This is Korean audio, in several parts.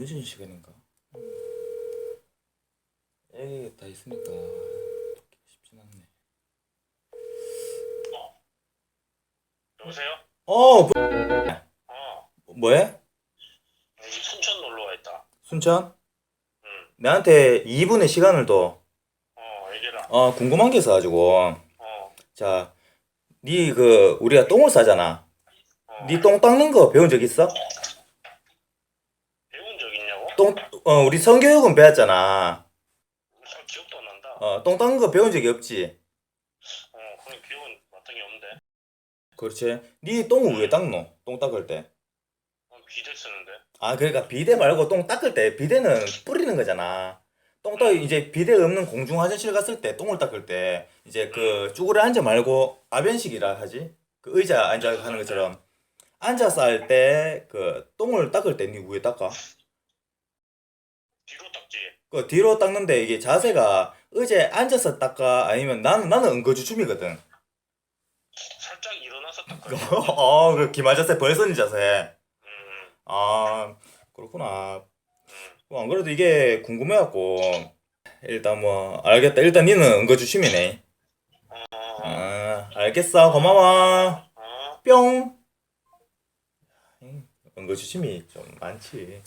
점심 시간인가? 에이 다 있으니까 쉽진 않네. 여보세요? 어, 그, 어, 뭐해? 순천 놀러 와 있다. 순천? 응. 나한테 2분의 시간을 둬. 어, 얘기해라. 어, 궁금한 게 있어가지고. 어, 자, 니 그 우리가 똥을 싸잖아. 어. 니똥 닦는 거 배운 적 있어? 똥, 어, 우리 성교육은 배웠잖아. 잘 기억도 안 난다. 어, 똥 닦는 거 배운 적이 없지. 어, 그런 기억은 마땅히 없는데. 그렇지. 니 똥을 왜 닦노? 똥 닦을 때. 어, 비대 쓰는데. 아, 그러니까 비데 말고 똥 닦을 때 비데는 뿌리는 거잖아. 똥 닦, 이제 비데 없는 공중 화장실 갔을 때 똥을 닦을 때 이제 그 쭈그려 앉아 말고 아변식이라 하지. 그 의자 앉아 하는 것처럼 앉아서 할 때 그 똥을 닦을 때니왜 닦아? 그 뒤로 닦는데 이게 자세가 의자에 앉아서 닦아 아니면 나는 나는 응거주춤이거든. 살짝 일어나서 닦아. 어, 그 기마 자세 벌선이 자세. 음, 아, 그렇구나. 음. 뭐안 그래도 이게 궁금해갖고 일단 뭐 알겠다. 일단 니는 응거주춤이네. 어, 어, 아, 알겠어. 고마워. 어. 뿅. 응거주춤이 좀 많지.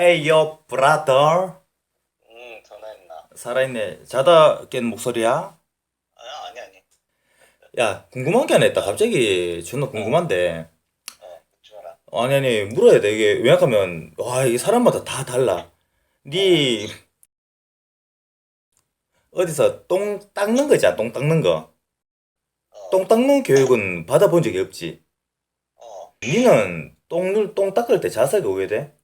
에이요, 브라더. 응, 전화했나? 살아있네. 자다 깬 목소리야? 아, 아니, 아니. 야, 궁금한 게 하나 있다. 갑자기 존나 궁금한데. 어, 묻지 마라. 아니, 아니, 물어야 돼. 이게, 왜냐하면, 와, 이게 사람마다 다 달라. 니, 어디서 똥 닦는 거 있잖아, 똥 닦는 거. 어, 똥 닦는 교육은 받아본 적이 없지. 어. 니는 똥을, 똥 닦을 때 자세가 왜 돼?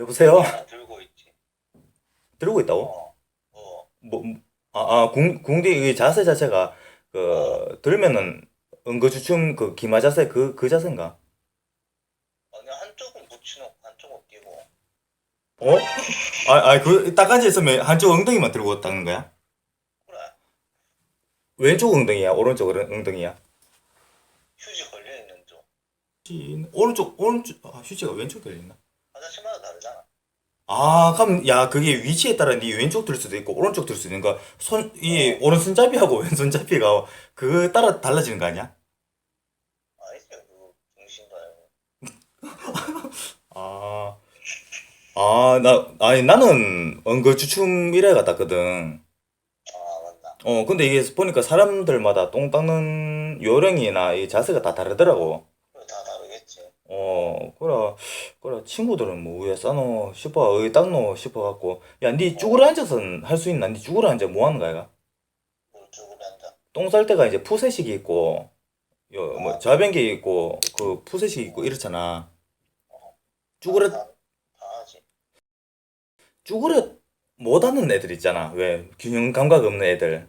여보세요? 하나 들고 있지. 들고 있다고? 어, 어. 뭐, 아, 아, 궁, 궁디, 이 자세 자체가, 그, 들면은, 응거주춤, 그, 기마 자세, 그, 그 자세인가? 아니, 한쪽은 붙여놓고 한쪽은 끼고. 어? 아, 아, 그, 딱 앉아있으면 한쪽 엉덩이만 들고 닦는 거야? 그래. 왼쪽 엉덩이야? 오른쪽 엉- 엉덩이야? 휴지 걸려 있는 쪽. 씨, 오른쪽, 오른쪽, 아, 휴지가 왼쪽 들어있나? 화장실마다 다르잖아. 아, 그럼, 야, 그게 위치에 따라 네 왼쪽 들 수도 있고, 오른쪽 들 수도 있는 거, 손, 이, 오른손잡이하고 왼손잡이가, 그, 따라 달라지는 거 아니야? 아니지, 그, 중심도 알고. 아, 아, 나, 아니, 나는 응거주춤 이래 갔다거든. 아, 맞나. 어, 근데 이게 보니까 사람들마다 똥 닦는 요령이나 이 자세가 다 다르더라고. 그래. 어, 그래, 친구들은 뭐, 왜 싸노 싶어, 왜 닦노 싶어갖고. 야, 니 쭈그려 앉아서는 할수 있나? 니 쭈그려 앉아 뭐 하는 거야, 이가? 물 쭈그려. 똥쌀 때가 이제 푸세식이 있고, 요, 뭐, 좌변기 있고, 그 푸세식이 있고, 이렇잖아. 쭈그려, 다, 다 하지. 쭈그려 못 하는 애들 있잖아. 왜? 균형 감각 없는 애들.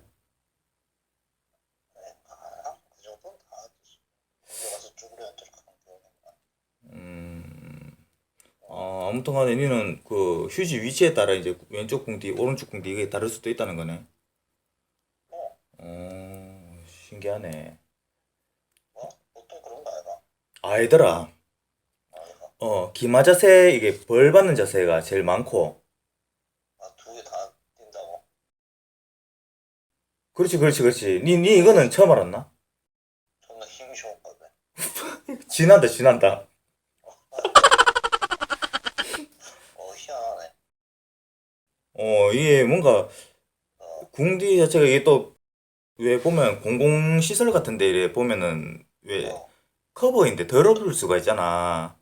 그래, 아, 그 정도는 다 하지. 들어가서 쭈그려 앉도록 하면 되는구나. 음, 어, 아무튼 간에 니는 그 휴지 위치에 따라 이제 왼쪽 궁디, 오른쪽 궁디 이게 다를 수도 있다는 거네. 어, 어, 신기하네. 뭐? 보통 그런 거 아이가? 아이들아, 아이가? 어, 기마 자세, 이게 벌 받는 자세가 제일 많고. 아, 두 개 다 뛴다고? 그렇지, 그렇지, 그렇지. 니, 니 이거는 처음 알았나? 존나 힘이 봐. 지난다, 지난다. 어, 희한하네. 어, 이게 뭔가 어, 궁디 자체가 이게 또 왜 보면 공공시설 같은 데 이래 보면은 왜 어, 커버인데 더러울 수가 있잖아.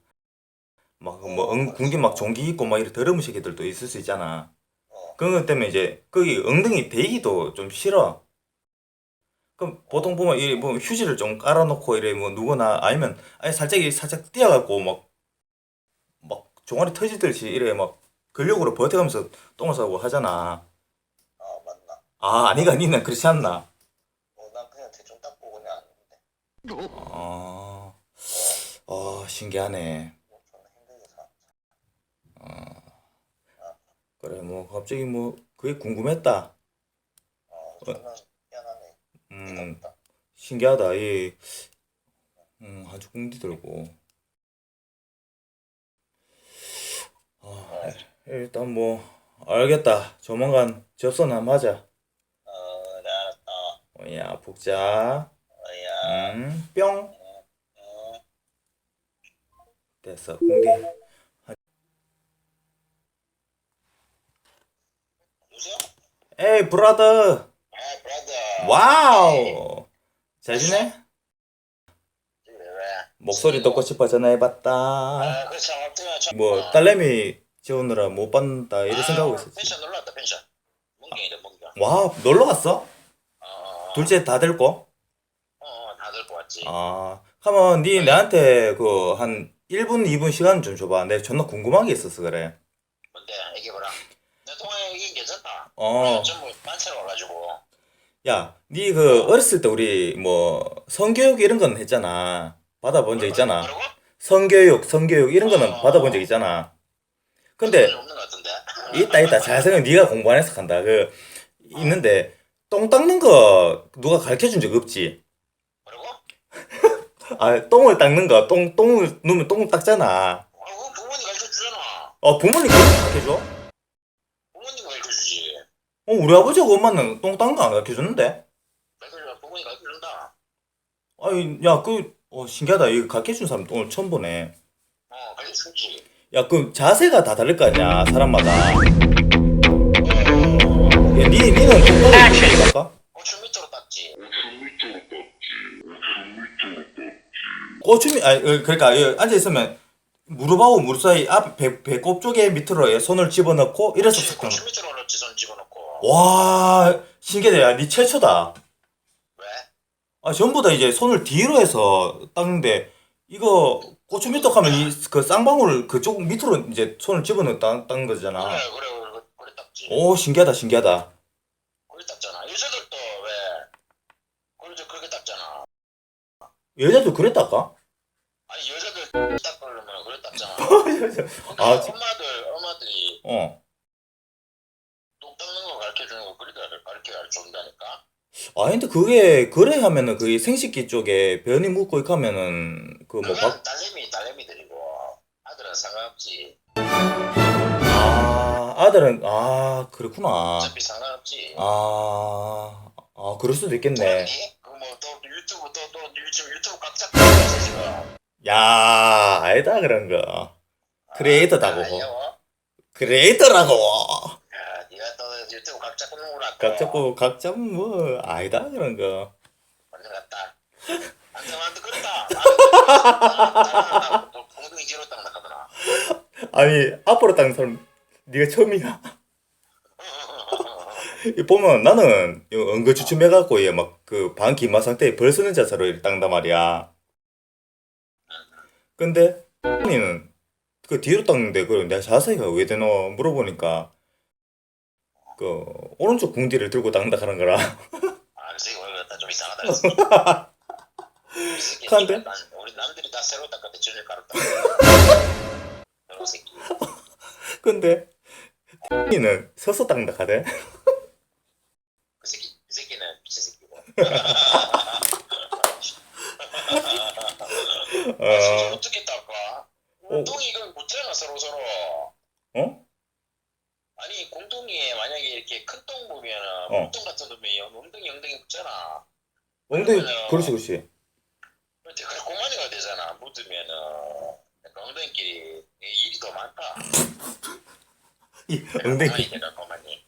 막 뭐 궁디 막 종기 있고 막 이런 더러운 새끼들도 있을 수 있잖아. 어. 그런 것 때문에 이제 거기 엉덩이 대기도 좀 싫어. 그럼 보통 보면 이뭐 휴지를 좀 깔아놓고 이래 뭐 누구나 아니면 아예 살짝 이 살짝 뛰어갖고 막 막 종아리 터지듯이 이래 막 근력으로 버텨가면서 똥을 싸고 하잖아. 아, 맞네. 아, 아니가 니는 그렇지 않나? 어, 난 그냥 대충 닦고 그냥 하는데 아, 어, 신기하네. 뭐 저는 힘들게 사. 그래, 뭐, 갑자기 뭐, 그게 궁금했다. 어, 저는 미안하네. 음. 신기하다. 이, 음, 아주 궁디 들고. 아, 일단 뭐, 알겠다. 조만간 접선 한번 하자. 어, 네, 알았다. 어야, 복자. 어야. 음, 뿅. 어. 됐어, 궁디. 누구세요? 에이, 브라더. 아, 브라더. 와우. 잘 지내? 왜? 목소리 듣고 싶어 전화해봤다. 아, 그? 참. 뭐, 어. 딸내미 지우느라 못 받는다. 이래 생각하고 아, 있었지. 펜션 놀러 왔다, 펜션. 몽경이다, 몽경. 와, 놀러 갔어? 어, 어, 둘째 다 데리고? 어, 어, 다 들고 왔지. 아, 하면 니 나한테 그 한 1분, 2분 시간 좀 줘봐. 내가 존나 궁금한 게 있어서 그래. 뭔데, 얘기해보라. 내 동네 이게 괜찮다. 어, 전부 만차로 와가지고. 야, 니 그 어렸을 때 우리 뭐 성교육 이런 건 했잖아. 받아본 적 있잖아. 뭐라고? 성교육, 성교육 이런 거는 어. 받아본 적 있잖아. 근데 그건 없는 것 같은데. 있다 있다 잘 생각 네가 공부 안 해서 간다. 그 있는데 똥 닦는 거 누가 가르쳐 준 적 없지? 뭐라고? 아, 똥을 닦는 거, 똥, 똥을 누면 똥 닦잖아. 아, 부모님 가르쳐 주잖아. 어, 부모님 그렇게 가르쳐 줘? 부모님 가르쳐 주지. 어, 우리 아버지하고 엄마는 똥 닦는 거 안 가르쳐 줬는데? 가르쳐줘. 부모님 가르쳐 준다. 아이, 야, 그, 어, 신기하다. 이거 가르쳐 준 사람 오늘 처음 보네. 어, 가르쳐 주지. 야, 그 자세가 다 다를 거 아니야, 사람마다. 야, 어, 니, 니는 거 닦아? 고추 밑으로 닦지. 꼬춤이, 아니, 어, 그러니까, 여기 앉아있으면, 무릎하고 무릎 사이 앞, 배, 배꼽 쪽에 밑으로 손을 집어넣고, 이래서 고추 밑으로 넣지, 손 집어넣고. 거. 와, 신기하다. 야, 니 최초다. 왜? 아, 전부 다 이제 손을 뒤로 해서 닦는데, 이거, 고추 밑떡 하면 이, 그 쌍방울 그쪽 밑으로 이제 손을 닦는 거잖아. 그래, 그래, 그래, 그래 닦지. 오, 신기하다, 신기하다. 그래 닦잖아. 여자들도 왜? 그래, 그렇게 닦잖아. 여자도 그래 닦아? 아니, 여자들 닦으려면 그래 닦잖아. 아, 아, 지- 엄마들, 엄마들이 어. 똥 닦는 거 가르쳐 주는 거 그렇게 가르쳐 준다니까. 아, 근데 그게, 그래 하면은 그 생식기 쪽에 변이 묻고 이렇게 하면은, 그 뭐, 그건 박, 딸내미, 딸내미들이고 아들은 상관없지. 아, 아들은, 아, 그렇구나. 어차피 상관없지. 아, 아, 그럴 수도 있겠네. 그뭐또 유튜브 또 또 유튜브 각 잡고 있지 지금. 야, 아니다, 그런 거. 크리에이터다고. 아, 아니요. 크리에이터라고! 또 유튜브 각 잡고 누구라. 각 잡고, 각 잡으면 뭐, 아니다, 그런 거. 완전 같다. 안돼 그랬다. 공동 이 지로 딱 나가더라. 아니, 앞으로 닦는 사람, 네가 처음이야. 이 보면 나는 은근 주춤해갖고 얘 막 그 반기마 상태에 벌 쓰는 자세로 닦는단 말이야. 근데 언니는 그 뒤로 닦는데 그 내가 자세가 왜 되노 물어보니까 그 오른쪽 궁디를 들고 닦는다 하는 거라. 아, 그새 오늘 좀 이상하다. 그랬어. 새끼 그런데? 난- 우리 남들이 다 새로 닦았대 줄을 깔았다. 그런 새끼. 근데 언니는 서서 닦는다 하대. 그 새끼 그 새끼는 미친 새끼고. 아, 진짜 어, 어떻게 닦아? 어. 운동이 이걸 못잖아 서로 서로. 어? 아니 공동이에 만약에 이렇게 큰 똥 보면은 어. 물똥 같은 거 보면 엉덩이 엉덩이 붙잖아. 엉덩이 그렇지 그렇지. 근데 그 고만이가 되잖아. 묻으면은 약간 엉덩이끼리 일이 더 많다. 이 엉덩이. 고만이.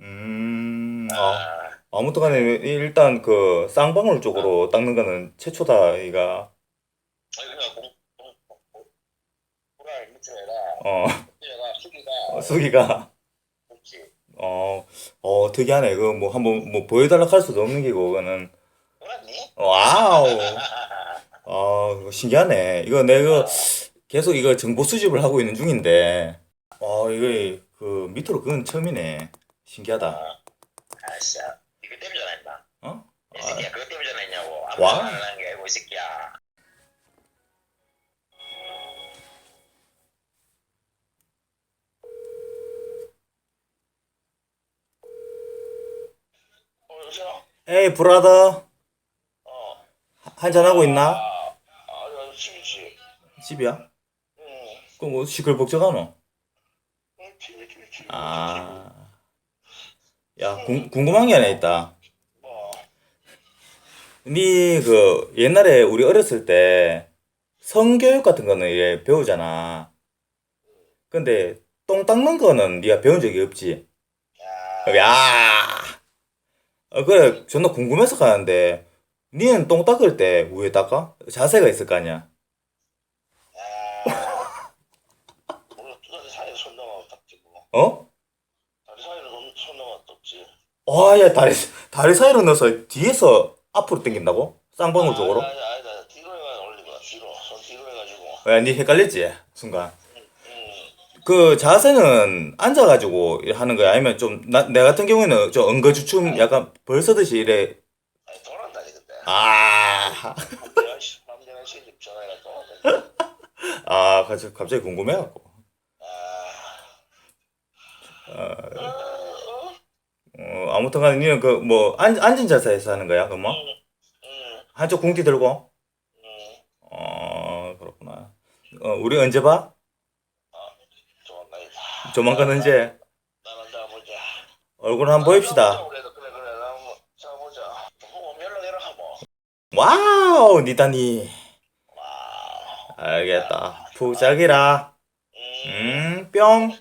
음. 아. 아, 아무튼간에 일단 그 쌍방울 쪽으로 닦는 거는 최초다 이가. 그냥 공, 공, 공, 공, 고라를 밑으로가 어. 수기가 수기가 그렇지. 어, 어, 특이하네. 그거 뭐 한번 뭐 보여달라 할 수도 없는 게고, 그거는. 몰랐니? 와우. 아, 이거 신기하네. 이거 내가 계속 이거 정보 수집을 하고 있는 중인데, 어, 이거 그 밑으로 그건 처음이네. 신기하다. 아, 아싸. 이거 때문에 전화했나? 어? 이 새끼야, 그것 때문에 전화했냐고. 아무 와. 전화 안 하는 게 아니고, 이 새끼야. 어, 여보세요? 에이 브라더 어. 한잔하고 있나? 아, 아, 나 집이지. 집이야? 응. 그럼 뭐 시끌벅적하노? 응, 집이, 집이, 집이. 아... 야 궁, 궁금한 게 하나 있다 뭐, 니그 옛날에 우리 어렸을 때 성교육 같은 거는 이제 배우잖아 근데 똥 닦는 거는 니가 배운 적이 없지 야. 야 어, 그래 존나 궁금해서 가는데 니는 똥 닦을 때왜 닦아? 자세가 있을 거 아니야 야. 사이에 손 넣어 뭐. 어? 다리 사이로 손, 손 넣어 떴지. 와 야 다리 다리 사이로 넣어서 뒤에서 앞으로 당긴다고? 쌍방울 쪽으로? 아니, 아니, 아니, 뒤로 해가 올리고 뒤로 손 뒤로 해가지고. 야, 니 헷갈렸지? 순간. 응. 그 자세는 앉아가지고 하는 거야? 아니면 좀, 나, 내 같은 경우에는 좀 엉거주춤 약간 벌서듯이 이래. 아, 내가 시- 남자가 시집 전화가 돌아다니. 아, 갑자기, 갑자기 궁금해갖고. 아. 어, 어, 어, 어, 아무튼 간에 니는 그, 뭐, 앉, 앉은 자세에서 하는 거야? 그럼 뭐? 응. 응. 한쪽 궁디 들고? 응. 어, 그렇구나. 어, 우리 언제 봐? 좋은 나이다. 조만간 언제? 자 보자. 얼굴 한번 보입시다. 와우, 니다니. 와. 알겠다. 푹 자기라. 음. 음, 뿅. 음.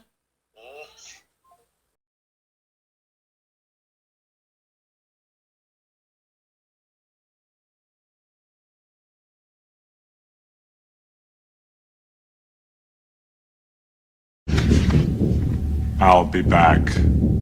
I'll be back.